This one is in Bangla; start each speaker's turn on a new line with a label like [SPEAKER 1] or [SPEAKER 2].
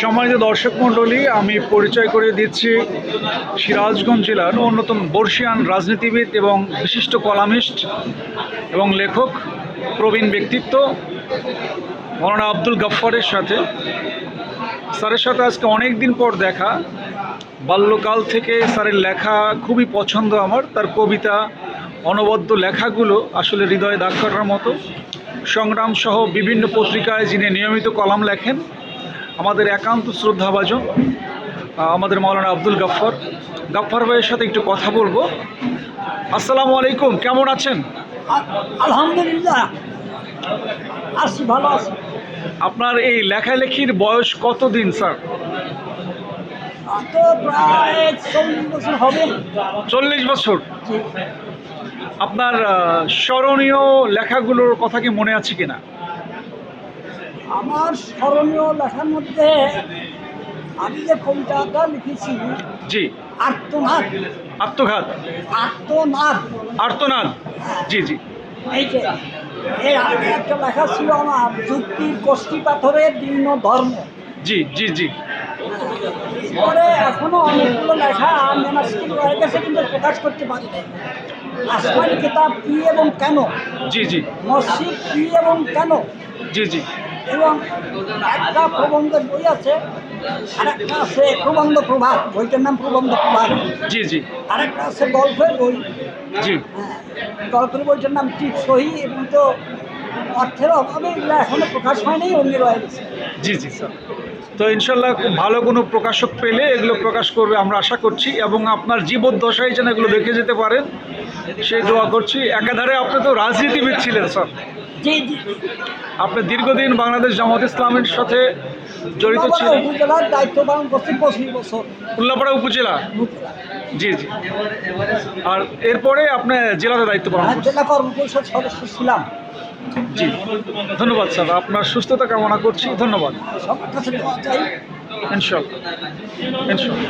[SPEAKER 1] সম্মানিত দর্শক মণ্ডলী, আমি পরিচয় করে দিচ্ছি সিরাজগঞ্জ জেলার অন্যতম বর্ষিয়ান রাজনীতিবিদ এবং বিশিষ্ট কলামিস্ট এবং লেখক, প্রবীণ ব্যক্তিত্ব মৌলানা আব্দুল গাফফারের সাথে। স্যারের সাথে আজকে অনেক দিন পর দেখা। বাল্যকাল থেকে স্যারের লেখা খুবই পছন্দ আমার। তার কবিতা, অনবদ্য লেখাগুলো আসলে হৃদয়ে দাগ কাটার মতো। সংগ্রাম সহ বিভিন্ন পত্রিকায় যিনি নিয়মিত কলাম লেখেন আমাদের একান্ত শ্রদ্ধাভাজন আমাদের মৌলানা আব্দুল গাফফর। গাফফর ভাইয়ের সাথে একটু কথা বলব। আসসালামু আলাইকুম কেমন আছেন?
[SPEAKER 2] আলহামদুলিল্লাহ। আছি ভালো আছি।
[SPEAKER 1] আপনার এই লেখালেখির বয়স কতদিন স্যার?
[SPEAKER 2] আর তো প্রায় চল্লিশ বছর হবে।
[SPEAKER 1] চল্লিশ বছর? আপনার স্মরণীয় লেখাগুলোর কথা কি মনে আছে কিনা?
[SPEAKER 2] আমার স্মরণীয় লেখার মধ্যে আমি যে কবিতাটা লিখেছি
[SPEAKER 1] জি।
[SPEAKER 2] আর্তনাদ।
[SPEAKER 1] আত্মঘাত।
[SPEAKER 2] আর্তনাদ।
[SPEAKER 1] আর্তনাদ। জি জি।
[SPEAKER 2] এই যে আগে একটা লেখা ছিল আমার যুক্তির কষ্টি পাথরের দীর্ণ ধর্ম।
[SPEAKER 1] জি জি জি।
[SPEAKER 2] পরে এখনও অনেকগুলো লেখা মেনাস্কিল রয়ে গেছে কিন্তু প্রকাশ করতে পারি আসমানি কিতাব কি এবং কেন?
[SPEAKER 1] জি জি।
[SPEAKER 2] মসজিদ কি এবং কেন?
[SPEAKER 1] জি জি।
[SPEAKER 2] এবং একটা প্রবন্ধের বই আছে আর একটা আছে প্রবন্ধ প্রভাত বইটার নাম প্রবন্ধ প্রভাত
[SPEAKER 1] জি জি।
[SPEAKER 2] আর একটা আছে গল্পের বই।
[SPEAKER 1] জি।
[SPEAKER 2] হ্যাঁ, গল্পের বইটার নাম টিপ সহি এবং তো অর্থের অভাবে এগুলো এখনও প্রকাশ হয়নি অন্য রয়ে
[SPEAKER 1] জি জি স্যার। তো ইনশাল্লাহ খুব ভালো কোনো প্রকাশক পেলে এগুলো প্রকাশ করবে আমরা আশা করছি এবং আপনার জীবদ্দশায় যেন এগুলো দেখে যেতে পারেন সেই দোয়া করছি। একাধারে আপনি তো রাজনীতিবিদ ছিলেন স্যার।
[SPEAKER 2] জি জি
[SPEAKER 1] আপনি দীর্ঘদিন বাংলাদেশ জামাত ইসলামের সাথে জড়িত ছিলেন?
[SPEAKER 2] উপজেলার দায়িত্ব পালন করছি পঁচিশ বছর।
[SPEAKER 1] উল্লাপাড়া উপজেলা। জি জি। আর এরপরে আপনি জেলাতে দায়িত্ব পালন
[SPEAKER 2] জেলা কর্ম পরিষদ সদস্য ছিলাম।
[SPEAKER 1] জি। ধন্যবাদ স্যার। আপনার সুস্থতা কামনা করছি। ধন্যবাদ। ইনশাল্লাহ। ইনশাল্লাহ।